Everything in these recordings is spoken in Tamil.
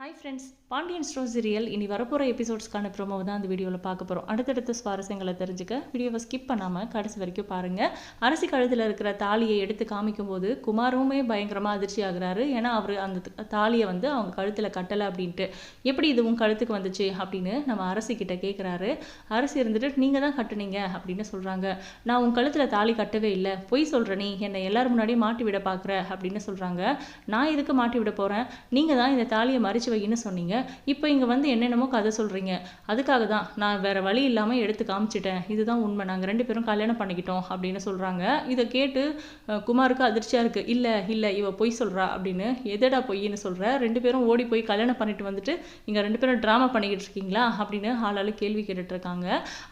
Hi friends Pandian store serial இனி வரப்போகிற எபிசோட்ஸ்க்கான ப்ரோமோ தான் அந்த வீடியோவில் பார்க்க போகிறோம் அடுத்தடுத்த சுவாரஸ்யங்களை தெரிஞ்சுக்க வீடியோவை ஸ்கிப் பண்ணாமல் கடைசி வரைக்கும் பாருங்கள் அரசி கழுத்தில் இருக்கிற தாலியை எடுத்து காமிக்கும்போது குமாருமே பயங்கரமாக அதிர்ச்சி ஆகுறாரு. ஏன்னா அவர் அந்த தாலியை வந்து அவங்க கழுத்தில் கட்டலை அப்படின்ட்டு. எப்படி இது உங்கள் கழுத்துக்கு வந்துச்சு அப்படின்னு நம்ம அரசி கிட்ட கேட்குறாரு அரசி இருந்துட்டு நீங்கள் தான் கட்டுனீங்க அப்படின்னு சொல்கிறாங்க நான் உங்கள் கழுத்தில் தாலி கட்டவே இல்லை. பொய் சொல்கிற நீ. என்னை எல்லோரும் முன்னாடியும் மாட்டி விட பார்க்குற அப்படின்னு சொல்கிறாங்க நான் எதுக்கு மாட்டி விட போகிறேன் நீங்கள் தான் இந்த தாலியை மறிச்சு வைன்னு சொன்னீங்க. இப்போ இங்கே வந்து என்னென்னமோ கதை சொல்கிறீங்க அதுக்காக தான் நான் வேறு வழி இல்லாமல் எடுத்து காமிச்சிட்டேன். இதுதான் உண்மை. நாங்கள் ரெண்டு பேரும் கல்யாணம் பண்ணிக்கிட்டோம் அப்படின்னு சொல்கிறாங்க இதை கேட்டு குமாருக்கு அதிர்ச்சியாக இருக்குது இல்லை இல்லை இவ பொய் சொல்கிறா அப்படின்னு எதடா பொய்ன்னு சொல்கிற ரெண்டு பேரும் ஓடி போய் கல்யாணம் பண்ணிட்டு வந்துட்டு இங்கே ரெண்டு பேரும் ட்ராமா பண்ணிக்கிட்டு இருக்கீங்களா? அப்படின்னு ஆளாளு கேள்வி கேட்டுட்ருக்காங்க.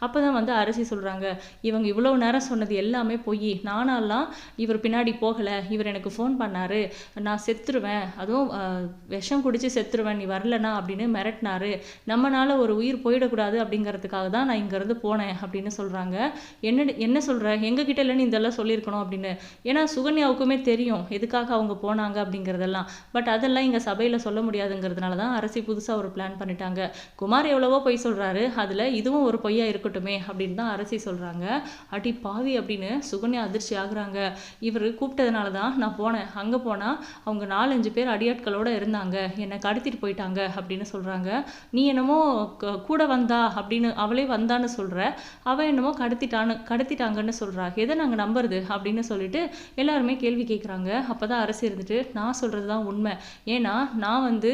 அப்போ தான் வந்து அரசி சொல்கிறாங்க இவங்க இவ்வளோ நேரம் சொன்னது எல்லாமே பொய். நானாலாம் இவர் பின்னாடி போகலை. இவர் எனக்கு ஃபோன் பண்ணார். நான் செத்துருவேன். அதுவும் விஷம் குடித்து செத்துருவேன். நீ வரலனா அப்படின்னு மிரட்டினாரு. நம்மனால ஒரு உயிர் போயிடக்கூடாது அப்படிங்கிறதுக்காக தான் நான் இங்கேருந்து போனேன் அப்படின்னு சொல்கிறாங்க என்ன என்ன சொல்கிற எங்ககிட்ட இல்லைன்னு இதெல்லாம் சொல்லியிருக்கணும் அப்படின்னு. ஏன்னா சுகன்யாவுக்குமே தெரியும் எதுக்காக அவங்க போனாங்க அப்படிங்கிறதெல்லாம். பட் அதெல்லாம் இங்கே சபையில் சொல்ல முடியாதுங்கிறதுனால தான் அரசி புதுசாக ஒரு பிளான் பண்ணிட்டாங்க. குமார் எவ்வளவோ பொய் சொல்கிறாரு அதில் இதுவும் ஒரு பொய்யா இருக்கட்டுமே அப்படின்னு தான் அரசி சொல்கிறாங்க அடி பாவி அப்படின்னு சுகன்யா அதிர்ச்சி ஆகுறாங்க. இவர் கூப்பிட்டதுனால தான் நான் போனேன். அங்கே போனால் அவங்க நாலஞ்சு பேர் அடியாட்களோட இருந்தாங்க. என்னை கடத்திட்டு போயிட்டாங்க அப்படின்னு சொல்கிறாங்க நீ என்னமோ க- கூட வந்தா அப்படின்னு அவளே வந்தான்னு சொல்கிற அவள் என்னமோ கடத்திட்டான்னு கடத்திட்டாங்கன்னு சொல்கிறா எதை நாங்கள் நம்புறது அப்படின்னு சொல்லிட்டு எல்லாருமே கேள்வி கேட்குறாங்க அப்போ தான் அரசு இருந்துட்டு நான் சொல்கிறது தான் உண்மை. ஏன்னா நான் வந்து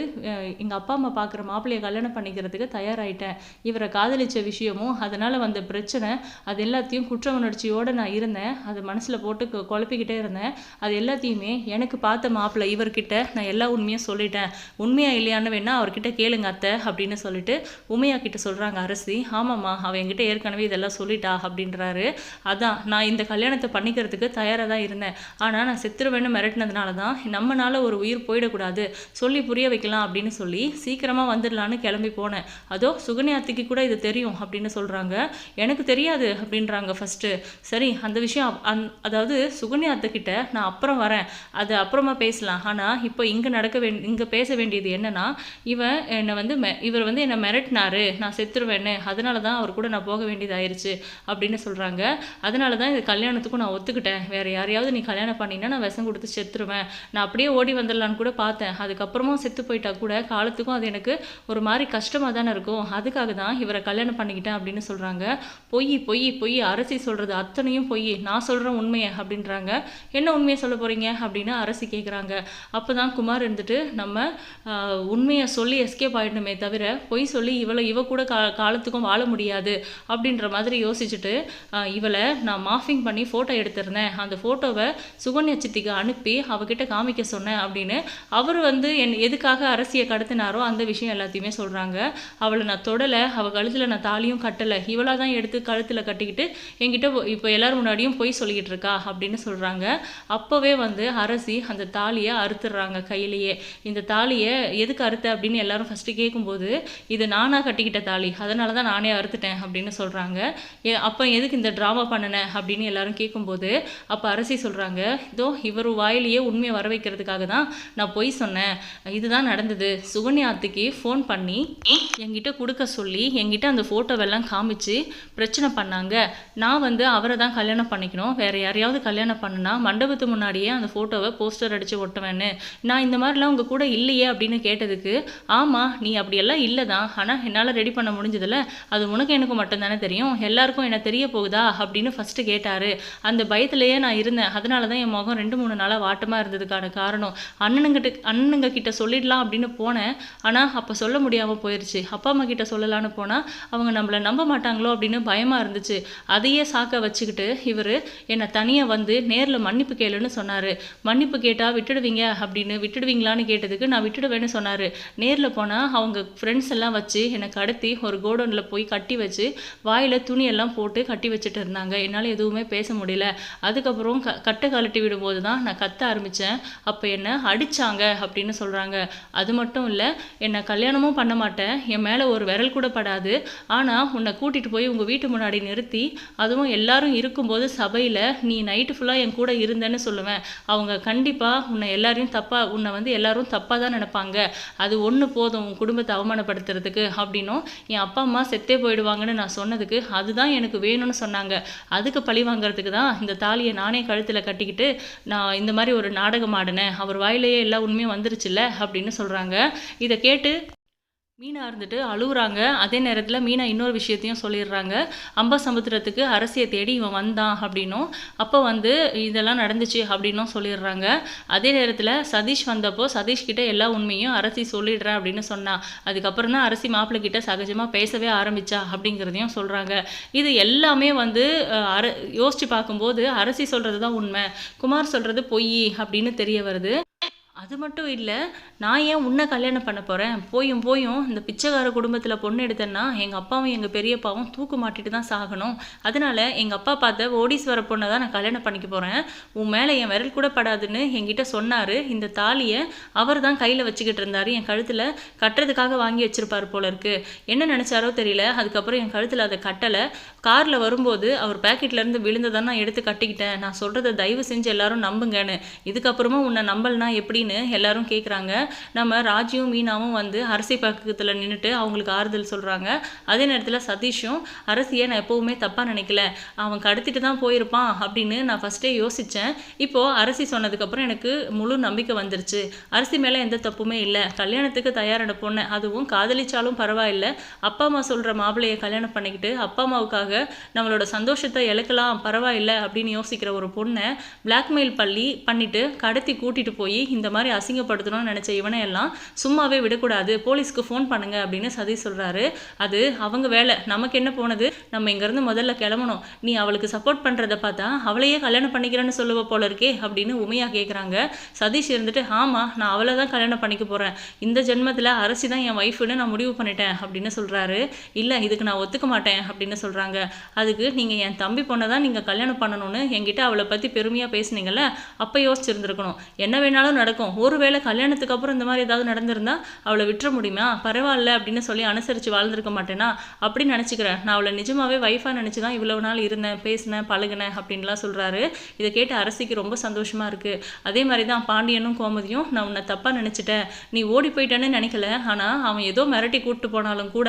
எங்கள் அப்பா அம்மா பார்க்குற மாப்பிள்ளையை கல்யாணம் பண்ணிக்கிறதுக்கு தயாராயிட்டேன். இவரை காதலிச்ச விஷயமும் அதனால் வந்த பிரச்சனை அது எல்லாத்தையும் குற்ற உணர்ச்சியோடு நான் இருந்தேன். அது மனசில் போட்டு குழப்பிக்கிட்டே இருந்தேன். அது எல்லாத்தையுமே எனக்கு பார்த்த மாப்பிள்ளை இவர்கிட்ட நான் எல்லா உண்மையும் சொல்லிட்டேன். உண்மையா இல்லையான்னு வேணால் அவர்கிட்ட கேளுங்க அத்தை அப்படின்னு சொல்லிட்டு உமையா கிட்ட சொல்கிறாங்க அரசி. ஆமாம்மா அவன் என்கிட்ட ஏற்கனவே இதெல்லாம் சொல்லிட்டா அப்படின்றாரு. அதான் நான் இந்த கல்யாணத்தை பண்ணிக்கிறதுக்கு தயாராக தான் இருந்தேன். ஆனால் நான் செத்துருவேன்னு மிரட்டினதுனால தான் நம்மனால ஒரு உயிர் போயிடக்கூடாது. சொல்லி புரிய வைக்கலாம் அப்படின்னு சொல்லி சீக்கிரமாக வந்துடலான்னு கிளம்பி போனேன். அதோ சுகன்யாத்திக்கு கூட இது தெரியும் அப்படின்னு சொல்கிறாங்க எனக்கு தெரியாது அப்படின்றாங்க ஃபஸ்ட்டு சரி அந்த விஷயம் அப்- அந் அதாவது சுகன்யாத்துக்கிட்ட நான் அப்புறம் வரேன். அது அப்புறமா பேசலாம். ஆனால் இப்போ இங்கே நடக்க வேண்டி இங்கே பேச வேண்டியது என்னன்னா இவன் என்னை வந்து மெ இவர் வந்து என்னை மிரட்டினாரு நான் செத்துருவேன்னு அதனால தான் அவர் கூட நான் போக வேண்டியதாயிருச்சு அப்படின்னு சொல்கிறாங்க அதனால தான் இந்த கல்யாணத்துக்கும் நான் ஒத்துக்கிட்டேன். வேறு யாரையாவது நீ கல்யாணம் பண்ணினா நான் விஷம் கொடுத்து செத்துருவேன். நான் அப்படியே ஓடி வந்துடலான்னு கூட பார்த்தேன். அதுக்கப்புறமும் செத்து போயிட்டா கூட காலத்துக்கும் அது எனக்கு ஒரு மாதிரி கஷ்டமாக தானே இருக்கும். அதுக்காக தான் இவரை கல்யாணம் பண்ணிக்கிட்டேன் அப்படின்னு சொல்கிறாங்க பொய் பொய் பொய். அரசி சொல்கிறது அத்தனையும் பொய். நான் சொல்கிறேன் உண்மையை அப்படின்றாங்க. என்ன உண்மையை சொல்ல போகிறீங்க அப்படின்னு அரசி கேட்குறாங்க அப்போ தான் குமார் இருந்துட்டு நம்ம உண்மையை சொல்லி எஸ்கேப் ஆயிடணுமே தவிர பொய் சொல்லி இவளை இவ கூட கா காலத்துக்கும் வாழ முடியாது அப்படின்ற மாதிரி யோசிச்சுட்டு இவளை நான் மாஃபிங் பண்ணி ஃபோட்டோ எடுத்திருந்தேன். அந்த ஃபோட்டோவை சுகன்யா சித்திக்கு அனுப்பி அவகிட்ட காமிக்க சொன்னேன் அப்படின்னு அவர் வந்து என் எதுக்காக அரசியை கடத்தினாரோ அந்த விஷயம் எல்லாத்தையுமே சொல்கிறாங்க அவளை நான் தொடலை அவள் கழுத்தில் நான் தாலியும் கட்டலை. இவளாக தான் எடுத்து கழுத்தில் கட்டிக்கிட்டு என்கிட்ட இப்போ எல்லோரும் முன்னாடியும் பொய் சொல்லிக்கிட்டு இருக்கா அப்படின்னு சொல்கிறாங்க அப்போவே வந்து அரசி அந்த தாலியை அறுத்துடுறாங்க கையிலேயே. இந்த தாலியை எது எதுக்கு அறுத்த அப்படின்னு எல்லாரும் ஃபஸ்ட்டு கேட்கும்போது இது நானாக கட்டிக்கிட்ட தாலி அதனால தான் நானே அறுத்துட்டேன் அப்படின்னு சொல்கிறாங்க அப்போ எதுக்கு இந்த ட்ராமா பண்ணினேன் அப்படின்னு எல்லாரும் கேட்கும்போது அப்போ அரசி சொல்கிறாங்க இதோ இவர் வாயிலேயே உண்மையை வர வைக்கிறதுக்காக தான் நான் பொய் சொன்னேன். இதுதான் நடந்தது. சுகன்யாத்துக்கு ஃபோன் பண்ணி என்கிட்ட கொடுக்க சொல்லி என்கிட்ட அந்த ஃபோட்டோவெல்லாம் காமிச்சு பிரச்சனை பண்ணாங்க. நான் வந்து அவரை தான் கல்யாணம் பண்ணிக்கணும். வேற யாரையாவது கல்யாணம் பண்ணுனா மண்டபத்து முன்னாடியே அந்த ஃபோட்டோவை போஸ்டர் அடித்து ஒட்டுவேன்னு. நான் இந்த மாதிரிலாம் உங்கள் கூட இல்லையே அப்படின்னு கேட்டதுக்கு ஆமாம் நீ அப்படியெல்லாம் இல்லை தான் ஆனால் என்னால் ரெடி பண்ண முடிஞ்சதில்ல அது உனக்கு எனக்கு மட்டும்தானே தெரியும். எல்லாருக்கும் என்ன தெரிய போகுதா? அப்படின்னு ஃபஸ்ட்டு கேட்டார். அந்த பயத்திலேயே நான் இருந்தேன். அதனால தான் என் முகம் ரெண்டு மூணு நாளாக வாட்டமாக இருந்ததுக்கான காரணம். அண்ணனுங்கிட்ட அண்ணனுங்க கிட்ட சொல்லிடலாம் அப்படின்னு போனேன். ஆனால் அப்போ சொல்ல முடியாமல் போயிடுச்சு அப்பா அம்மா கிட்ட சொல்லலான்னு போனால் அவங்க நம்மளை நம்ப மாட்டாங்களோ அப்படின்னு பயமாக இருந்துச்சு. அதையே சாக்க வச்சுக்கிட்டு இவர் என்னை தனியாக வந்து நேரில் மன்னிப்பு கேளுன்னு சொன்னார். மன்னிப்பு கேட்டால் விட்டுடுவீங்க அப்படின்னு விட்டுடுவீங்களான்னு கேட்டதுக்கு நான் விட்டுடுவேன்னு சொன்னார். நேரில் போனால் அவங்க ஃப்ரெண்ட்ஸ் எல்லாம் வச்சு என்னை கடத்தி ஒரு கோடவுனில் போய் கட்டி வச்சு வாயில் துணியெல்லாம் போட்டு கட்டி வச்சுட்டு இருந்தாங்க. என்னால் எதுவுமே பேச முடியல. அதுக்கப்புறம் க கட்டை கழட்டி விடும்போது தான் நான் கத்த ஆரம்பித்தேன் அப்போ என்னை அடித்தாங்க அப்படின்னு சொல்கிறாங்க அது மட்டும் இல்லை என்னை கல்யாணமும் பண்ண மாட்டேன். என் மேலே ஒரு விரல் கூட படாது. ஆனால் உன்னை கூட்டிகிட்டு போய் உங்கள் வீட்டு முன்னாடி நிறுத்தி அதுவும் எல்லாரும் இருக்கும்போது சபையில் நீ நைட்டு ஃபுல்லாக என் கூட இருந்தேன்னு சொல்லுவேன். அவங்க கண்டிப்பாக உன்னை எல்லாரையும் தப்பாக உன்னை வந்து எல்லாரும் தப்பாக தான் நினைப்பாங்க. அது ஒன்று போதும் உன் குடும்பத்தை அவமானப்படுத்துறதுக்கு அப்படின்னும் என் அப்பா அம்மா செத்தே போயிடுவாங்கன்னு நான் சொன்னதுக்கு அதுதான் எனக்கு வேணும்னு சொன்னாங்க. அதுக்கு பழி வாங்குறதுக்கு தான் இந்த தாலியை நானே கழுத்தில் கட்டிக்கிட்டு நான் இந்த மாதிரி ஒரு நாடகம் ஆடினேன். அவர் வாயிலேயே எல்லா உண்மையும் வந்துருச்சுல்ல அப்படின்னு சொல்கிறாங்க இதை கேட்டு மீனா இருந்துட்டு அழுகுறாங்க அதே நேரத்தில் மீனா இன்னொரு விஷயத்தையும் சொல்லிடுறாங்க. அம்பசமுத்திரத்துக்கு அரசியை தேடி இவன் வந்தான் அப்படின்னும். அப்போ வந்து இதெல்லாம் நடந்துச்சு அப்படின்னும் சொல்லிடுறாங்க. அதே நேரத்தில் சதீஷ் வந்தப்போ சதீஷ் கிட்ட எல்லா உண்மையும் அரசி சொல்லிடுறேன் அப்படின்னு சொன்னா. அதுக்கப்புறம் தான் அரசி மாப்பிள்ளை கிட்ட சகஜமாக பேசவே ஆரம்பிச்சா அப்படிங்கிறதையும் சொல்கிறாங்க இது எல்லாமே வந்து அர யோசிச்சு பார்க்கும்போது அரசி சொல்கிறது தான் உண்மை. குமார் சொல்கிறது பொய் அப்படின்னு தெரிய வருது. அது மட்டும் இல்லை நான் ஏன் உன்னை கல்யாணம் பண்ண போகிறேன் போயும் போயும் இந்த பிச்சைக்கார குடும்பத்தில் பொண்ணு எடுத்தேன்னா எங்கள் அப்பாவும் எங்கள் பெரியப்பாவும் தூக்கு மாட்டிட்டு தான் சாகணும். அதனால எங்கள் அப்பா பார்த்த ஓடீஸ்வர பொண்ணை தான் நான் கல்யாணம் பண்ணிக்க போகிறேன் உன் மேலே என் விரல் கூட படாதுன்னு என்கிட்ட சொன்னார். இந்த தாலியை அவர் தான் கையில் வச்சுக்கிட்டு இருந்தார். என் கழுத்தில் கட்டுறதுக்காக வாங்கி வச்சிருப்பார் போல இருக்கு. என்ன நினச்சாரோ தெரியல. அதுக்கப்புறம் என் கழுத்தில் அதை கட்டலை. காரில் வரும்போது அவர் பேக்கெட்லேருந்து விழுந்ததை நான் எடுத்து கட்டிக்கிட்டேன். நான் சொல்கிறத தயவு செஞ்சு எல்லாரும் நம்புங்கன்னு. இதுக்கப்புறமா உன்னை நம்பலனா எப்படின்னு? எல்லாரும் கேட்குறாங்க நம்ம ராஜியும் மீனாவும் வந்து அரசி பக்கத்தில் நின்றுட்டு அவங்களுக்கு ஆறுதல் சொல்கிறாங்க அதே நேரத்தில் சதீஷும் அரசியை நான் எப்போவுமே தப்பாக நினைக்கல. அவன் கடத்திட்டு தான் போயிருப்பான் அப்படின்னு நான் ஃபஸ்ட்டே யோசித்தேன் இப்போது அரசி சொன்னதுக்கப்புறம் எனக்கு முழு நம்பிக்கை வந்துருச்சு. அரசி மேலே எந்த தப்புமே இல்லை. கல்யாணத்துக்கு தயாரான பொண்ணு அதுவும் காதலிச்சாலும் பரவாயில்ல. அப்பா அம்மா சொல்கிற மாப்பிள்ளையை கல்யாணம் பண்ணிக்கிட்டு அப்பா அம்மாவுக்காக நம்மளோட சந்தோஷத்தை இழக்கலாம் பரவாயில்ல அப்படின்னு யோசிக்கிற ஒரு பொண்ணை பிளாக்மெயில் பண்ணி பண்ணிவிட்டு கடத்தி கூட்டிகிட்டு போய் இந்த மாதிரி மாதிரி அசிங்கப்படுத்தணும்னு நினச்ச இவனை எல்லாம் சும்மாவே விடக்கூடாது. போலீஸ்க்கு ஃபோன் பண்ணுங்க அப்படின்னு சதீஷ் சொல்கிறாரு அது அவங்க வேலை. நமக்கு என்ன போனது? நம்ம இங்கேருந்து முதல்ல கிளம்பணும். நீ அவளுக்கு சப்போர்ட் பண்ணுறத பார்த்தா அவளையே கல்யாணம் பண்ணிக்கிறேன்னு சொல்லுவ போல இருக்கே அப்படின்னு உமையா கேட்குறாங்க சதீஷ் இருந்துட்டு ஆமாம் நான் அவளை தான் கல்யாணம் பண்ணிக்க போகிறேன் இந்த ஜென்மத்தில் அரசி தான் என் ஒய்ஃபுன்னு நான் முடிவு பண்ணிட்டேன் அப்படின்னு சொல்கிறாரு இல்லை இதுக்கு நான் ஒத்துக்க மாட்டேன் அப்படின்னு சொல்கிறாங்க அதுக்கு நீங்கள் என் தம்பி பொண்ணை தான் நீங்கள் கல்யாணம் பண்ணணும்னு என்கிட்ட அவளை பற்றி பெருமையாக பேசுனீங்கல்ல அப்போ யோசிச்சிருந்துருக்கணும். என்ன வேணாலும் நடக்கும். ஒருவேளை கல்யாணத்துக்கு அப்புறம் இந்த மாதிரி ஏதாவது நடந்திருந்தா அவளை விட்டுற முடியுமா? பரவாயில்ல அப்படின்னு சொல்லி அனுசரித்து வாழ்ந்திருக்க மாட்டேனா? அப்படின்னு நினச்சிக்கிறேன். நான் அவளை நிஜமாவே வைஃபாக நினச்சி தான் இவ்வளவு நாள் இருந்தேன் பேசினேன் பழகினேன் அப்படின்லாம் சொல்கிறாரு இதை கேட்டு அரசிக்கு ரொம்ப சந்தோஷமாக இருக்குது அதே மாதிரி தான் பாண்டியனும் கோமதியும் நான் உன்னை தப்பாக நினச்சிட்டேன். நீ ஓடி போயிட்டேன்னு நினைக்கல. ஆனால் அவன் ஏதோ மிரட்டி கூப்பிட்டு போனாலும் கூட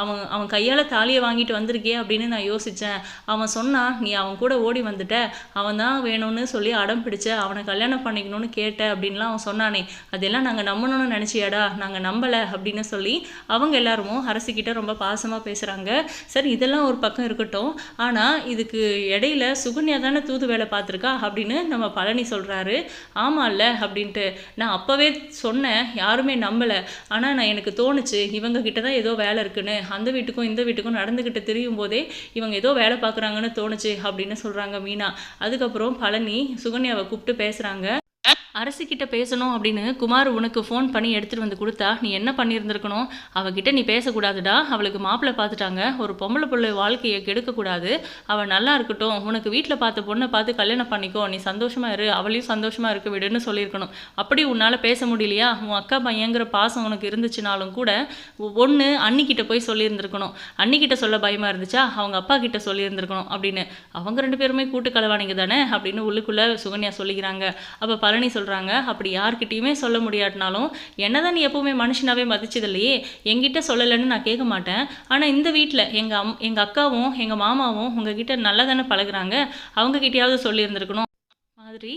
அவன் அவன் கையால் தாலியை வாங்கிட்டு வந்திருக்கே அப்படின்னு நான் யோசித்தேன் அவன் சொன்னான் நீ அவன் கூட ஓடி வந்துட்ட. அவன் தான் வேணும்னு சொல்லி அடம் பிடிச்ச அவனை கல்யாணம் பண்ணிக்கணும்னு கேட்ட அப்படின்லாம் அவன் சொன்னானே அதெல்லாம் நாங்கள் நம்பணும்னு நினச்சியாடா நாங்கள் நம்பலை அப்படின்னு சொல்லி அவங்க எல்லாரும் அரசிக்கிட்ட ரொம்ப பாசமாக பேசுகிறாங்க சரி இதெல்லாம் ஒரு பக்கம் இருக்கட்டும். ஆனால் இதுக்கு இடையில சுகன்யா தானே தூது வேலை பார்த்துருக்கா அப்படின்னு நம்ம பழனி சொல்கிறாரு ஆமாம்ல அப்படின்ட்டு. நான் அப்போவே சொன்னேன் யாருமே நம்பலை. ஆனால் நான் எனக்கு தோணுச்சு இவங்க கிட்ட தான் ஏதோ வேலை இருக்குன்னு. அந்த வீட்டுக்கும் இந்த வீட்டுக்கும் நடந்துக்கிட்டு திரியும் போதே இவங்க ஏதோ வேலை பார்க்குறாங்கன்னு தோணுச்சு அப்படின்னு சொல்கிறாங்க மீனா. அதுக்கப்புறம் பழனி சுகன்யாவை கூப்பிட்டு பேசுகிறாங்க அரசிக்கிட்ட பேசணும் அப்படின்னு குமார் உனக்கு ஃபோன் பண்ணி எடுத்துகிட்டு வந்து கொடுத்தா நீ என்ன பண்ணியிருந்திருக்கணும்? அவகிட்ட நீ பேசக்கூடாதுடா. அவளுக்கு மாப்பிள்ளை பார்த்துட்டாங்க. ஒரு பொம்பளை பிள்ளை வாழ்க்கையை கெடுக்கக்கூடாது. அவள் நல்லா இருக்கட்டும். உனக்கு வீட்டில் பார்த்த பொண்ணை பார்த்து கல்யாணம் பண்ணிக்கோ. நீ சந்தோஷமா இரு. அவளையும் சந்தோஷமா இருக்க விடுன்னு சொல்லியிருக்கணும். அப்படி உன்னால் பேச முடியலையா? உன் அக்கா பையங்கிற பாசம் உனக்கு இருந்துச்சுனாலும் கூட ஒன்று அன்னிக்கிட்ட போய் சொல்லியிருந்திருக்கணும். அன்னிக்கிட்ட சொல்ல பயமாக இருந்துச்சா? அவங்க அப்பா கிட்ட சொல்லியிருந்திருக்கணும் அப்படின்னு. அவங்க ரெண்டு பேருமே கூட்டு கலவானிங்க தானே அப்படின்னு உள்ளுக்குள்ளே சுகன்யா சொல்லிக்கிறாங்க. அப்போ பழனி சொல்கிறாங்க அப்படி யார்கிட்டையுமே சொல்ல முடியாட்டினாலும் என்னதான் நீ எப்பவுமே மனுஷனாவே மதிச்சது இல்லையே என்கிட்ட சொல்லலைன்னு நான் கேட்க மாட்டேன். ஆனால் இந்த வீட்டில் எங்கள் அம் எங்கள் அக்காவும் எங்கள் மாமாவும் உங்ககிட்ட நல்லா தானே பழகுறாங்க. அவங்கக்கிட்டயாவது சொல்லியிருந்திருக்கணும். மாதிரி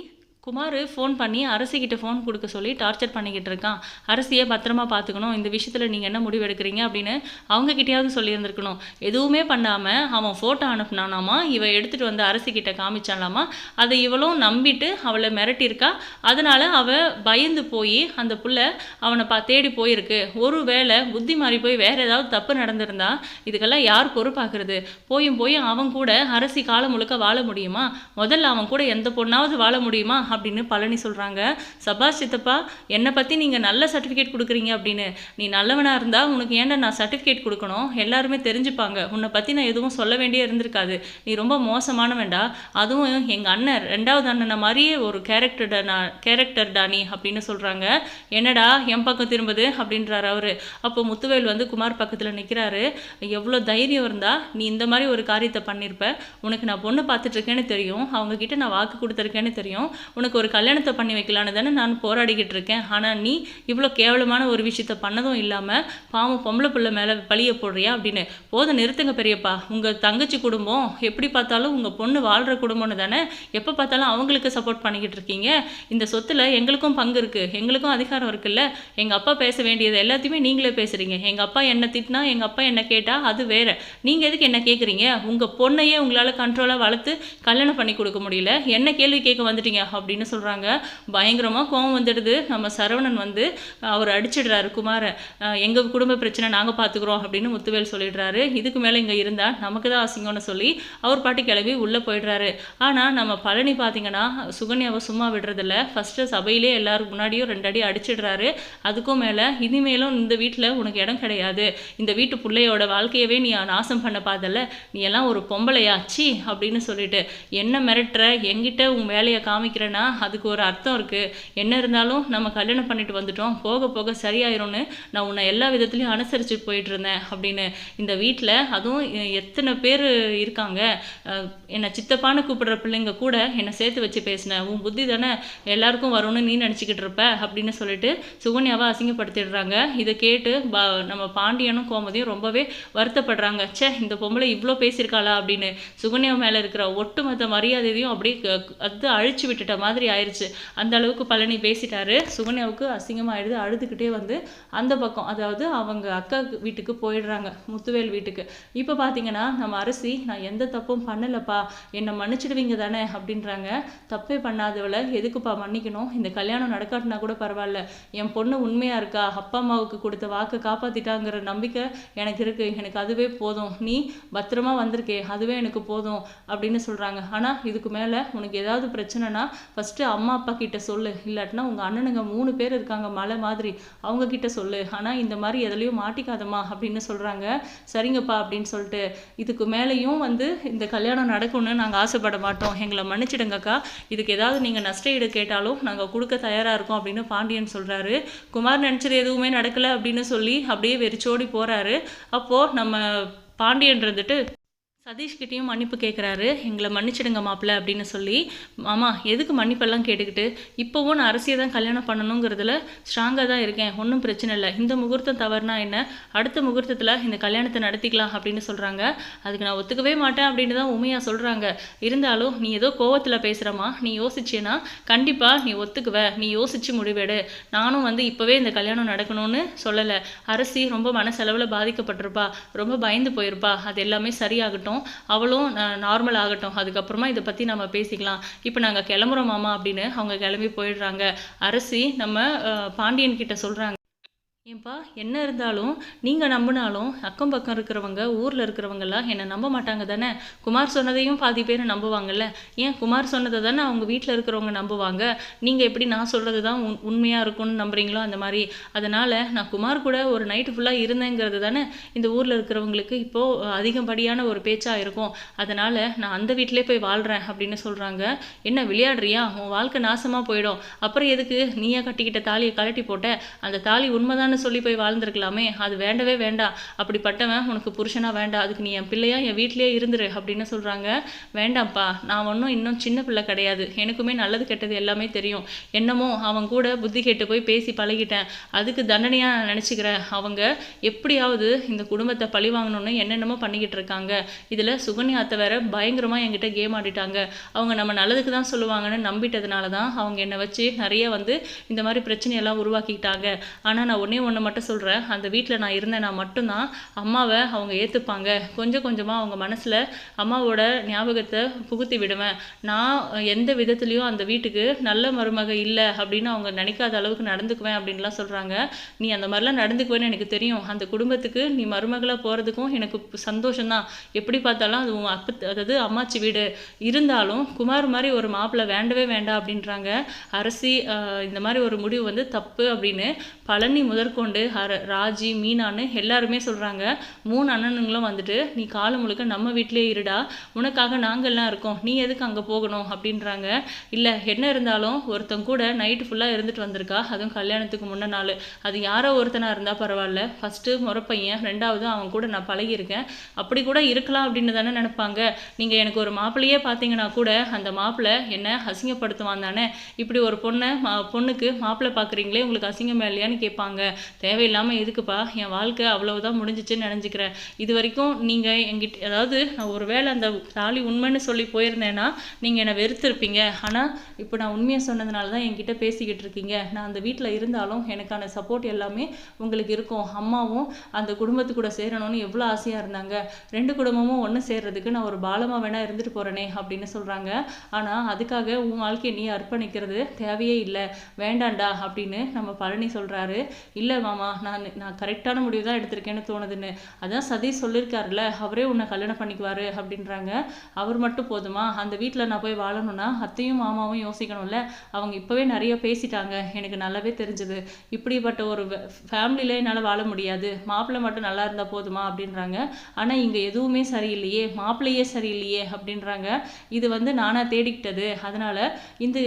குமார் ஃபோன் பண்ணி அரசிக்கிட்ட ஃபோன் கொடுக்க சொல்லி டார்ச்சர் பண்ணிக்கிட்டு இருக்கான். அரசியை பத்திரமா பார்த்துக்கணும். இந்த விஷயத்தில் நீங்கள் என்ன முடிவு எடுக்கிறீங்க அப்படின்னு அவங்கக்கிட்டயாவது சொல்லியிருந்துருக்கணும். எதுவுமே பண்ணாமல் அவன் ஃபோட்டோ அனுப்புனானாமா? இவன் எடுத்துகிட்டு வந்து அரசிக்கிட்ட காமிச்சாலாமா அதை இவளும் நம்பிட்டு அவளை மிரட்டியிருக்கா. அதனால் அவள் பயந்து போய் அந்த புள்ள அவனை பா தேடி போயிருக்கு. ஒரு வேளை புத்தி மாறி போய் வேறு ஏதாவது தப்பு நடந்திருந்தா இதுக்கெல்லாம் யார் பொறுப்பாக்குறது போயும் போய் அவன் கூட அரசி காலம் முழுக்க வாழ முடியுமா? முதல்ல அவன் கூட எந்த பொண்ணாவது வாழ முடியுமா? அப்படின்னு பழனி சொல்கிறாங்க சபாஷ் சித்தப்பா என்னை பற்றி நீங்கள் நல்ல சர்டிஃபிகேட் கொடுக்குறீங்க அப்படின்னு. நீ நல்லவனாக இருந்தால் உனக்கு ஏன்டா நான் சர்டிஃபிகேட் கொடுக்கணும்? எல்லாருமே தெரிஞ்சுப்பாங்க. உன்னை பற்றி நான் எதுவும் சொல்ல வேண்டியே இருந்திருக்காது. நீ ரொம்ப மோசமானவன்டா. அதுவும் எங்கள் அண்ணன் ரெண்டாவது அண்ணனை மாதிரியே ஒரு கேரக்டர் நான் கேரக்டர் டானி அப்படின்னு சொல்கிறாங்க என்னடா என் பக்கம் திரும்புது? அப்படின்றார் அவர். அப்போ முத்துவேல் வந்து குமார் பக்கத்தில் நிற்கிறாரு எவ்வளோ தைரியம் இருந்தா நீ இந்த மாதிரி ஒரு காரியத்தை பண்ணியிருப்ப உனக்கு நான் பொண்ணு பார்த்துட்டு இருக்கேன்னு தெரியும். அவங்க கிட்ட நான் வாக்கு கொடுத்துருக்கேன்னு தெரியும். உனக்கு உனக்கு ஒரு கல்யாணத்தை பண்ணி வைக்கலான்னு தானே நான் போராடிக்கிட்டு இருக்கேன். ஆனால் நீ இவ்வளோ கேவலமான ஒரு விஷயத்த பண்ணதும் இல்லாமல் பாவம் பொம்பளை பிள்ளை மேலே பழிய போடுறியா அப்படின்னு. போதும் நிறுத்துங்க பெரியப்பா. உங்கள் தங்கச்சி குடும்பம் எப்படி பார்த்தாலும் உங்கள் பொண்ணு வாழ்கிற குடும்பம்னு தானே. எப்போ பார்த்தாலும் அவங்களுக்கு சப்போர்ட் பண்ணிக்கிட்டு இருக்கீங்க. இந்த சொத்தில் எங்களுக்கும் பங்கு இருக்குது எங்களுக்கும் அதிகாரம் இருக்குல்ல. எங்கள் அப்பா பேச வேண்டியது எல்லாத்தையுமே நீங்களே பேசுகிறீங்க எங்கள் அப்பா என்ன திட்டினா எங்கள் அப்பா என்ன கேட்டால் அது வேறு. நீங்கள் எதுக்கு என்ன கேட்குறீங்க உங்கள் பொண்ணையே உங்களால் கண்ட்ரோலாக வளர்த்து கல்யாணம் பண்ணி கொடுக்க முடியல. என்ன கேள்வி கேட்க வந்துட்டீங்க அப்படின்னு சொல்கிறாங்க பயங்கரமாக கோவம் வந்துடுது. நம்ம சரவணன் வந்து அவர் அடிச்சிடுறாரு குமாரை எங்கள் குடும்ப பிரச்சனை நாங்கள் பார்த்துக்குறோம் அப்படின்னு முத்துவேல் சொல்லிடுறாரு. இதுக்கு மேலே இங்கே இருந்தால் நமக்கு தான் அசிங்கம்னு சொல்லி அவர் பாட்டி கிளம்பி உள்ளே போயிடுறாரு. ஆனால் நம்ம பழனி பார்த்தீங்கன்னா சுகன்யாவை சும்மா விடுறதில்ல. ஃபஸ்ட்டு சபையிலே எல்லாருக்கு முன்னாடியும் ரெண்டு அடி அடிச்சிடுறாரு. அதுக்கும் மேலே இனிமேலும் இந்த வீட்டில் உனக்கு இடம் கிடையாது. இந்த வீட்டு பிள்ளையோட வாழ்க்கையவே நீ நாசம் பண்ண பார்த்தல நீ எல்லாம் ஒரு பொம்பளையாச்சி அப்படின்னு சொல்லிட்டு என்ன மிரட்டுற? எங்கிட்ட உன் வேலையை காமிக்கிறேன்னா அதுக்கு ஒரு அர்த்தம் இருக்குது என்ன இருந்தாலும் நம்ம கல்யாணம் பண்ணிட்டு வந்துட்டோம். போக போக சரியாயிரும்னு நான் உன்னை எல்லா விதத்துலையும் அனுசரித்து போயிட்டு இருந்தேன் அப்படின்னு இந்த வீட்டில் அதுவும் எத்தனை பேர் இருக்காங்க? என்னை சித்தப்பான்னு கூப்பிடுற பிள்ளைங்க கூட என்னை சேர்த்து வச்சு பேசினேன் உன் புத்தி தானே எல்லாருக்கும் வரும்னு நீ நினச்சிக்கிட்டு இருப்ப அப்படின்னு சொல்லிட்டு சுகன்யாவை அசிங்கப்படுத்திடுறாங்க. இதை கேட்டு பா நம்ம பாண்டியனும் கோமதியும் ரொம்பவே வருத்தப்படுறாங்க. ச்சே இந்த பொம்பளை இவ்வளோ பேசியிருக்காளா அப்படின்னு. சுகன்யா மேலே இருக்கிற ஒட்டுமொத்த மரியாதையும் அப்படியே க- அது அழிச்சு விட்டுட்ட மாதிரி மாதிரி ஆயிடுச்சு அந்த அளவுக்கு பழனி பேசிட்டாரு. சுகன்யாவுக்கு அசிங்கமாயிடுது. அழுதுகிட்டே வந்து அந்த பக்கம் அதாவது அவங்க அக்கா வீட்டுக்கு போயிடுறாங்க முத்துவேல் வீட்டுக்கு. இப்போ பார்த்தீங்கன்னா நம்ம அரசி நான் எந்த தப்பும் பண்ணலப்பா. என்னை மன்னிச்சிடுவீங்க தானே அப்படின்றாங்க. தப்பே பண்ணாதவளை எதுக்குப்பா மன்னிக்கணும்? இந்த கல்யாணம் நடக்காட்டினா கூட பரவாயில்ல. என் பொண்ணு உண்மையாக இருக்கா? அப்பா அம்மாவுக்கு கொடுத்த வாக்கை காப்பாற்றிட்டாங்கிற நம்பிக்கை எனக்கு இருக்குது எனக்கு அதுவே போதும். நீ பத்திரமா வந்திருக்கே. அதுவே எனக்கு போதும் அப்படின்னு சொல்கிறாங்க ஆனால் இதுக்கு மேலே உனக்கு ஏதாவது பிரச்சனைனா ஃபஸ்ட்டு அம்மா அப்பா கிட்ட சொல்லு. இல்லாட்டினா உங்கள் அண்ணனுங்க மூணு பேர் இருக்காங்க மலை மாதிரி. அவங்க கிட்ட சொல்லு. ஆனால் இந்த மாதிரி எதுலேயும் மாட்டிக்காதம்மா அப்படின்னு சொல்கிறாங்க சரிங்கப்பா அப்படின்னு சொல்லிட்டு. இதுக்கு மேலேயும் வந்து இந்த கல்யாணம் நடக்கும்னு நாங்கள் ஆசைப்பட மாட்டோம். எங்களை மன்னிச்சிடுங்கக்கா. இதுக்கு ஏதாவது நீங்கள் நஷ்ட ஈடு கேட்டாலும் நாங்கள் கொடுக்க தயாராக இருக்கோம் அப்படின்னு பாண்டியன் சொல்கிறாரு குமார் நினச்சது எதுவுமே நடக்கலை அப்படின்னு சொல்லி அப்படியே வெறிச்சோடி போகிறாரு அப்போது நம்ம பாண்டியன் இருந்துட்டு சதீஷ்கிட்டையும் மன்னிப்பு கேட்குறாரு எங்களை மன்னிச்சிடுங்க மாப்பிள்ள அப்படின்னு சொல்லி மாமா எதுக்கு மன்னிப்பெல்லாம் கேட்டுக்கிட்டு? இப்போவும் நான் அரசியை தான் கல்யாணம் பண்ணணுங்கிறதுல ஸ்ட்ராங்காக தான் இருக்கேன். ஒன்றும் பிரச்சனை இல்லை. இந்த முகூர்த்தம் தவறுனா என்ன? அடுத்த முகூர்த்தத்தில் இந்த கல்யாணத்தை நடத்திக்கலாம் அப்படின்னு சொல்கிறாங்க அதுக்கு நான் ஒத்துக்கவே மாட்டேன் அப்படின்னு தான் உண்மையாக சொல்கிறாங்க இருந்தாலும் நீ ஏதோ கோவத்தில் பேசுகிறமா நீ யோசிச்சேன்னா கண்டிப்பாக நீ ஒத்துக்குவ. நீ யோசிச்சு முடிவெடு. நானும் வந்து இப்போவே இந்த கல்யாணம் நடக்கணும்னு சொல்லலை. அரசி ரொம்ப மனசெலவில் பாதிக்கப்பட்டிருப்பா. ரொம்ப பயந்து போயிருப்பா. அது எல்லாமே சரியாகட்டும். அவளும் நார்மல் ஆகட்டும். அதுக்கப்புறமா இதை பற்றி நம்ம பேசிக்கலாம். இப்போ நாங்கள் கிளம்புறோம் மாமா அப்படின்னு அவங்க கிளம்பி போயிடுறாங்க. அரசி நம்ம பாண்டியன் கிட்ட சொல்கிறாங்க ஏன்பா என்ன இருந்தாலும் நீங்கள் நம்பினாலும் அக்கம் பக்கம் இருக்கிறவங்க ஊரில் இருக்கிறவங்கெல்லாம் என்னை நம்ப மாட்டாங்க தானே? குமார் சொன்னதையும் பாதி பேர் நம்புவாங்கல்ல? ஏன் குமார் சொன்னதை தானே அவங்க வீட்டில் இருக்கிறவங்க நம்புவாங்க? நீங்கள் எப்படி நான் சொல்கிறது தான் உண் உண்மையாக இருக்கும்னு நம்புறீங்களோ அந்த மாதிரி. அதனால் நான் குமார் கூட ஒரு நைட்டு ஃபுல்லாக இருந்தேங்கிறது தானே? இந்த ஊரில் இருக்கிறவங்களுக்கு இப்போது அதிகப்படியான ஒரு பேச்சாக இருக்கும். அதனால் நான் அந்த வீட்டிலே போய் வாழ்கிறேன் அப்படின்னு சொல்கிறாங்க என்ன விளையாடுறியா? உன் வாழ்க்கை நாசமாக போயிடும். அப்புறம் எதுக்கு நீயே கட்டிக்கிட்ட தாலியை கழட்டி போட்ட? அந்த தாலி உண்மைதான்னு சொல்லி போய் வாழ்ந்திருக்கலாமே. அது வேண்டவே வேண்டாம் அப்படிப்பட்டவன் உனக்கு புருஷனாக வேண்டாம் அதுக்கு நீ என் பிள்ளையா என் வீட்டிலேயே இருந்துரு அப்படின்னு சொல்கிறாங்க வேண்டாம்ப்பா. நான் ஒன்றும் இன்னும் சின்ன பிள்ளை கிடையாது. எனக்குமே நல்லது கெட்டது எல்லாமே தெரியும். என்னமோ அவன் கூட புத்தி கேட்டு போய் பேசி பழகிட்டேன். அதுக்கு தண்டனையாக நான் நினச்சிக்கிறேன். அவங்க எப்படியாவது இந்த குடும்பத்தை பழி வாங்கணும்னு என்னென்னமோ பண்ணிக்கிட்டு இருக்காங்க. இதில் சுகன்யா அத்தை வேற பயங்கரமாக என்கிட்ட கேம் ஆடிட்டாங்க. அவங்க நம்ம நல்லதுக்கு தான் சொல்லுவாங்கன்னு நம்பிட்டதுனால தான் அவங்க என்னை வச்சு நிறைய வந்து இந்த மாதிரி பிரச்சனையெல்லாம் உருவாக்கிட்டாங்க ஆனால் நான் ஒன்றே ஒன்று மட்டும் சொல்கிறேன் அந்த வீட்டில் நான் இருந்தேன்னா மட்டும்தான் அம்மாவை அவங்க ஏற்றுப்பாங்க கொஞ்சம் கொஞ்சமாக அவங்க மனசில் அம்மாவோட ஞாபகத்தை புகுத்தி விடுவேன். நான் எந்த விதத்துலேயும் அந்த வீட்டுக்கு நல்ல மருமக இல்லை அப்படின்னு அவங்க நினைக்காத அளவுக்கு நடந்துக்குவேன் அப்படின்லாம் சொல்கிறாங்க நீ அந்த மாதிரிலாம் நடந்துக்குவேன்னு எனக்கு தெரியும். அந்த குடும்பத்துக்கு நீ மருமகளாக போகிறதுக்கும் எனக்கு சந்தோஷம்தான். எப்படி பார்த்தாலும் அது உன் அப்ப அதாவது அம்மாச்சி வீடு. இருந்தாலும் குமார் மாதிரி ஒரு மாப்பிள்ளை வேண்டவே வேண்டாம் அப்படின்றாங்க. அரசி இந்த மாதிரி ஒரு முடிவு வந்து தப்பு அப்படின்னு பழனி முதல் முதற்கொண்டு ஹர ராஜி மீனான்னு எல்லாருமே சொல்கிறாங்க மூணு அண்ணனுங்களும் வந்துட்டு நீ காலம் முழுக்க நம்ம வீட்டிலே இருடா. உனக்காக நாங்கள்லாம் இருக்கோம். நீ எதுக்கு அங்கே போகணும்? அப்படின்றாங்க. இல்லை என்ன இருந்தாலும் ஒருத்தன் கூட நைட்டு ஃபுல்லாக இருந்துட்டு வந்திருக்கா. அதுவும் கல்யாணத்துக்கு முன்ன நாள். அது யாரோ ஒருத்தனாக இருந்தால் பரவாயில்ல. ஃபஸ்ட்டு முறப்பையன் ரெண்டாவது அவன் கூட நான் பழகியிருக்கேன். அப்படி கூட இருக்கலாம் அப்படின்னு தானே நினைப்பாங்க. நீங்கள் எனக்கு ஒரு மாப்பிள்ளையே பார்த்தீங்கன்னா கூட அந்த மாப்பிள்ளை என்ன அசிங்கப்படுத்துவான் தானே? இப்படி ஒரு பொண்ணை மா பொண்ணுக்கு மாப்பிள்ளை பார்க்குறீங்களே உங்களுக்கு அசிங்கமே இல்லையான்னு கேட்பாங்க. தேவையில்லாமல் எதுக்குப்பா? என் வாழ்க்கை அவ்வளவுதான் முடிஞ்சிச்சுன்னு நினச்சிக்கிறேன் இது வரைக்கும் நீங்கள் எங்கிட்ட அதாவது நான் ஒரு வேளை அந்த தாலி உண்மைன்னு சொல்லி போயிருந்தேன்னா நீங்கள் என்னை வெறுத்திருப்பீங்க. ஆனால் இப்போ நான் உண்மையை சொன்னதுனால தான் என்கிட்ட பேசிக்கிட்டு இருக்கீங்க. நான் அந்த வீட்டில் இருந்தாலும் எனக்கான சப்போர்ட் எல்லாமே உங்களுக்கு இருக்கும். அம்மாவும் அந்த குடும்பத்து கூட சேரணும்னு எவ்வளோ ஆசையாக இருந்தாங்க. ரெண்டு குடும்பமும் ஒன்று சேர்றதுக்கு நான் ஒரு பாலமாக வேணா இருந்துட்டு போகிறேனே அப்படின்னு சொல்கிறாங்க ஆனால் அதுக்காக உன் வாழ்க்கையை நீ அர்ப்பணிக்கிறது தேவையே இல்லை. வேண்டாண்டா அப்படின்னு நம்ம பழனி சொல்கிறாரு இல்லை இல்லை மாமா நான் நான் கரெக்டான முடிவு தான் எடுத்திருக்கேன்னு தோணுதுன்னு. அதான் சதீஷ் சொல்லியிருக்காருல்ல அவரே உன்னை கல்யாணம் பண்ணிக்குவாரு அப்படின்றாங்க. அவர் மட்டும் போதுமா? அந்த வீட்டில் நான் போய் வாழணும்னா அத்தையும் மாமாவும் யோசிக்கணும்ல. அவங்க இப்போவே நிறைய பேசிட்டாங்க. எனக்கு நல்லாவே தெரிஞ்சது. இப்படிப்பட்ட ஒரு ஃபேமிலியில் என்னால் வாழ முடியாது. மாப்பிள்ளை மட்டும் நல்லா இருந்தால் போதுமா? அப்படின்றாங்க. ஆனால் இங்கே எதுவுமே சரியில்லையே. மாப்பிள்ளையே சரியில்லையே. அப்படின்றாங்க. இது வந்து நானாக தேடிக்கிட்டது. அதனால் இந்த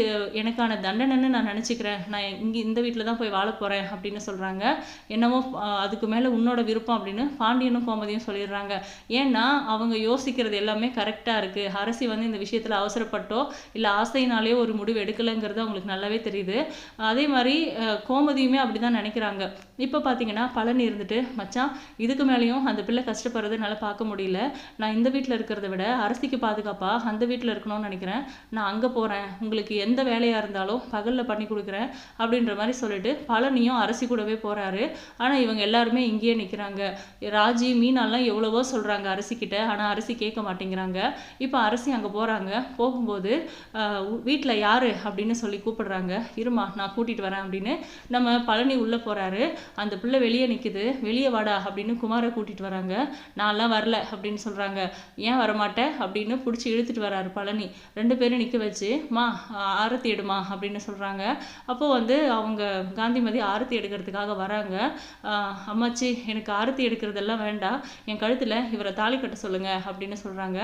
எனக்கான தண்டனைன்னு நான் நினச்சிக்கிறேன். நான் இங்கே இந்த வீட்டில் தான் போய் வாழ போகிறேன் அப்படின்னு சொல்கிறாங்க என்னமோ அதுக்கு மேலே உன்னோட விருப்பம் அப்படின்னு பாண்டியனும் கோமதியும் சொல்லிடுறாங்க. ஏன்னா அவங்க யோசிக்கிறது எல்லாமே கரெக்டாக இருக்குது அரசி வந்து இந்த விஷயத்தில் அவசரப்பட்டோ இல்லை ஆசையினாலேயோ ஒரு முடிவு எடுக்கலைங்கிறது அவங்களுக்கு நல்லாவே தெரியுது. அதே மாதிரி கோமதியுமே அப்படி தான் நினைக்கிறாங்க. இப்போ பார்த்தீங்கன்னா பழனி இருந்துட்டு மச்சான் இதுக்கு மேலேயும் அந்த பிள்ளை கஷ்டப்படுறது என்னால் பார்க்க முடியல. நான் இந்த வீட்டில் இருக்கிறத விட அரசிக்கு பாதுகாப்பாக அந்த வீட்டில் இருக்கணும்னு நினைக்கிறேன். நான் அங்கே போகிறேன் உங்களுக்கு எந்த வேலையாக இருந்தாலும் பகலில் பண்ணி கொடுக்குறேன். அப்படின்ற மாதிரி சொல்லிட்டு பழனியும் அரசி கூடவே போகிறாரு ஆனால் இவங்க எல்லாருமே இங்கேயே நிற்கிறாங்க ராஜி மீனாலாம் எவ்வளவோ சொல்கிறாங்க அரசிக்கிட்ட. ஆனால் அரசி கேட்க மாட்டேங்கிறாங்க. இப்போ அரசி அங்கே போகிறாங்க போகும்போது வீட்டில் யார்? அப்படின்னு சொல்லி கூப்பிடுறாங்க. இருமா நான் கூட்டிகிட்டு வரேன் அப்படின்னு. நம்ம பழனி உள்ளே போகிறாரு அந்த பிள்ளை வெளியே நிற்குது வெளியே வாடா அப்படின்னு குமாரை கூட்டிகிட்டு வராங்க. நான்லாம் வரல அப்படின்னு சொல்கிறாங்க ஏன் வரமாட்டேன் அப்படின்னு பிடிச்சி இழுத்துட்டு வராரு பழனி. ரெண்டு பேரும் நிற்க வச்சு மா ஆரத்தி எடுமா அப்படின்னு சொல்கிறாங்க அப்போது வந்து அவங்க காந்திமதி ஆரத்தி எடுக்கிறதுக்காக வராங்க. அம்மாச்சி எனக்கு ஆரத்தி எடுக்கிறதெல்லாம் வேண்டாம். என் கழுத்தில் இவரை தாலி கட்ட சொல்லுங்கள் அப்படின்னு சொல்கிறாங்க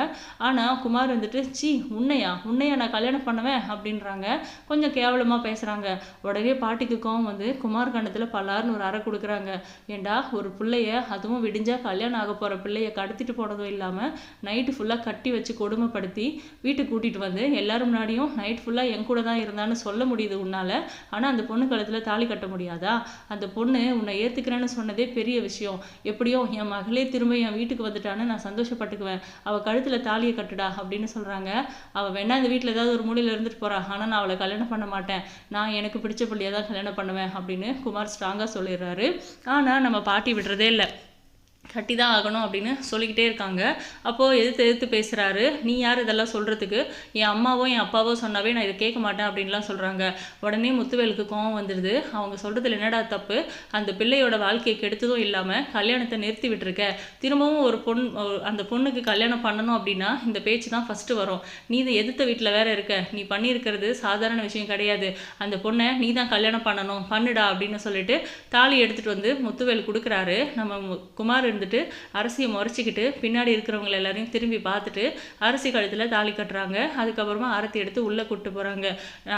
ஆனால் குமார் வந்துட்டு சி உன்னையா? உன்னையா நான் கல்யாணம் பண்ணுவேன்? அப்படின்றாங்க. கொஞ்சம் கேவலமாக பேசுகிறாங்க உடனே பாட்டிக்கு கோவம் வந்து குமார் கண்ணத்தில் பல்லாருன்னு ஒரு அறை கொடுக்குறாங்க. ஏண்டா ஒரு பிள்ளைய அதுவும் விடிஞ்சால் கல்யாணம் ஆக போகிற பிள்ளைய கடத்திட்டு போனதும் இல்லாமல் நைட்டு ஃபுல்லாக கட்டி வச்சு கொடுமைப்படுத்தி வீட்டுக்கு கூட்டிகிட்டு வந்து எல்லாரும் முன்னாடியும் நைட் ஃபுல்லாக என் கூட தான் இருந்தான்னு சொல்ல முடியுது உன்னால். ஆனால் அந்த பொண்ணு கழுத்தில் தாலி கட்ட முடியாதா? அந்த பொண்ணு உன்னை ஏற்றுக்கிறேன்னு சொன்னதே பெரிய விஷயம். எப்படியோ என் மகளே திரும்ப என் வீட்டுக்கு வந்துட்டான்னு நான் சந்தோஷப்பட்டுக்குவேன். அவள் கழுத்தில் தாலியை கட்டுடா அப்படின்னு சொல்கிறாங்க அவள் வேணா இந்த வீட்டில் ஏதாவது ஒரு மூலையில் இருந்துட்டு போகிறா ஆனால் நான் அவளை கல்யாணம் பண்ண மாட்டேன். நான் எனக்கு பிடிச்ச பிள்ளையை தான் கல்யாணம் பண்ணுவேன் அப்படின்னு குமார் ஸ்ட்ராங்காக சொல்லிடுறாரு. ஆனால் நம்ம பாட்டி விடுறதே இல்லை. கட்டி தான் ஆகணும் அப்படின்னு சொல்லிக்கிட்டே இருக்காங்க. அப்போது எதிர்த்து எதிர்த்து பேசுகிறாரு நீ யார் இதெல்லாம் சொல்கிறதுக்கு என் அம்மாவோ என் அப்பாவோ சொன்னாவே நான் இதை கேட்க மாட்டேன் அப்படின்லாம் சொல்கிறாங்க உடனே முத்துவேலுக்கு கோவம் வந்துடுது அவங்க சொல்கிறதுல என்னடா தப்பு? அந்த பிள்ளையோட வாழ்க்கையை கெடுத்ததும் இல்லாமல் கல்யாணத்தை நிறுத்தி விட்டுருக்க. திரும்பவும் ஒரு பொண் அந்த பொண்ணுக்கு கல்யாணம் பண்ணணும் அப்படின்னா இந்த பேச்சு தான் ஃபஸ்ட்டு வரும். நீ இதை எதிர்த்த வீட்டில் வேற இருக்க. நீ பண்ணியிருக்கிறது சாதாரண விஷயம் கிடையாது. அந்த பொண்ணை நீ தான் கல்யாணம் பண்ணணும். பண்ணுடா அப்படின்னு சொல்லிட்டு தாலி எடுத்துகிட்டு வந்து முத்துவேல் கொடுக்குறாரு. நம்ம குமார் இருந்து வந்துட்டு அரசியை முறைச்சிக்கிட்டு பின்னாடி இருக்கிறவங்க எல்லாரையும் திரும்பி பார்த்துட்டு அரிசி கழுத்தில் தாலி கட்டுறாங்க. அதுக்கப்புறமா ஆரத்தி எடுத்து உள்ளே கூப்பிட்டு போகிறாங்க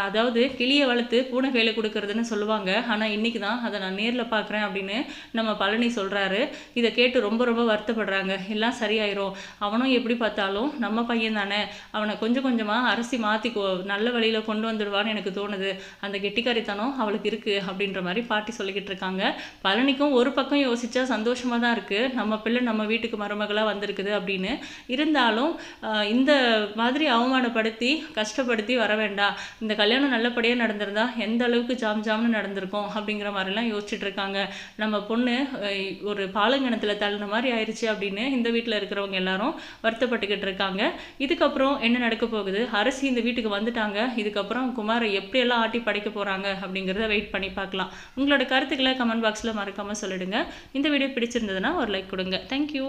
அதாவது கிளியை வளர்த்து பூனை கையில் கொடுக்கறதுன்னு சொல்லுவாங்க. ஆனால் இன்னைக்கு தான் அதை நான் நேரில் பார்க்குறேன் அப்படின்னு நம்ம பழனி சொல்கிறாரு இதை கேட்டு ரொம்ப ரொம்ப வருத்தப்படுறாங்க. எல்லாம் சரியாயிரும். அவனும் எப்படி பார்த்தாலும் நம்ம பையன் தானே. அவனை கொஞ்சம் கொஞ்சமாக அரிசி மாற்றி நல்ல வழியில் கொண்டு வந்துடுவான்னு எனக்கு தோணுது. அந்த கெட்டிக்காரித்தனம் அவளுக்கு இருக்குது அப்படின்ற மாதிரி பாட்டி சொல்லிக்கிட்டு இருக்காங்க. பழனிக்கும் ஒரு பக்கம் யோசிச்சா சந்தோஷமாக தான் இருக்குது நம்ம பிள்ளை நம்ம வீட்டுக்கு மருமகளாக வந்திருக்குது அப்படின்னு இருந்தாலும் இந்த மாதிரி அவமானப்படுத்தி கஷ்டப்படுத்தி வர வேண்டாம். இந்த கல்யாணம் நல்லபடியாக நடந்திருந்தா எந்த அளவுக்கு ஜாம் ஜாம்னு நடந்திருக்கும் அப்படிங்கிற மாதிரிலாம் யோசிச்சுட்டு இருக்காங்க. நம்ம பொண்ணு ஒரு பாலங்கணத்தில் தள்ளின மாதிரி ஆயிடுச்சு அப்படின்னு இந்த வீட்டில் இருக்கிறவங்க எல்லாரும் வருத்தப்பட்டுக்கிட்டு இருக்காங்க. இதுக்கப்புறம் என்ன நடக்க போகுது? அரசி இந்த வீட்டுக்கு வந்துட்டாங்க. இதுக்கப்புறம் குமாரை எப்படியெல்லாம் ஆட்டி படைக்க போகிறாங்க அப்படிங்கிறத வெயிட் பண்ணி பார்க்கலாம். உங்களோட கருத்துக்களை கமெண்ட் பாக்ஸில் மறக்காமல் சொல்லிடுங்க. இந்த வீடியோ பிடிச்சிருந்ததுன்னா ஒரு லைக் கொடுங்க தேங்க்யூ